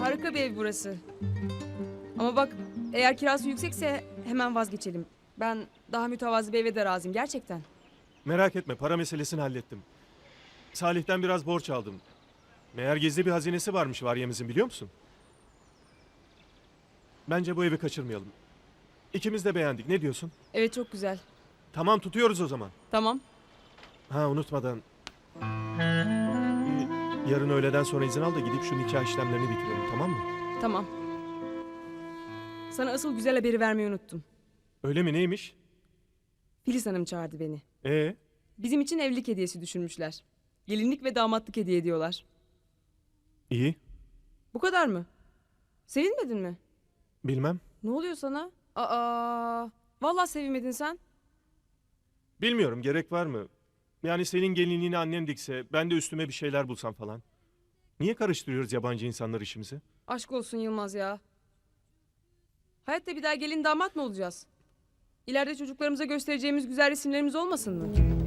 Harika bir ev burası. Ama bak eğer kirası yüksekse hemen vazgeçelim. Ben daha mütevazı bir eve de razıyım gerçekten. Merak etme para meselesini hallettim. Salih'ten biraz borç aldım. Meğer gizli bir hazinesi varmış Varyemizin biliyor musun? Bence bu evi kaçırmayalım. İkimiz de beğendik. Ne diyorsun? Evet çok güzel. Tamam tutuyoruz o zaman. Tamam. Ha unutmadan. Yarın öğleden sonra izin al da gidip şu nikah işlemlerini bitirelim tamam mı? Tamam. Sana asıl güzel haberi vermeyi unuttum. Öyle mi neymiş? Filiz Hanım çağırdı beni. Ee, Bizim için evlilik hediyesi düşünmüşler. Gelinlik ve damatlık hediye ediyorlar. iyi. Bu kadar mı? Sevinmedin mi? Bilmem. Ne oluyor sana? Aa, vallahi sevinmedin sen. Bilmiyorum gerek var mı? Yani senin gelinliğini annem dikse ben de üstüme bir şeyler bulsam falan. Niye karıştırıyoruz yabancı insanlar işimizi? Aşk olsun Yılmaz ya. Hayatta bir daha gelin damat mı olacağız? İleride çocuklarımıza göstereceğimiz güzel resimlerimiz olmasın mı?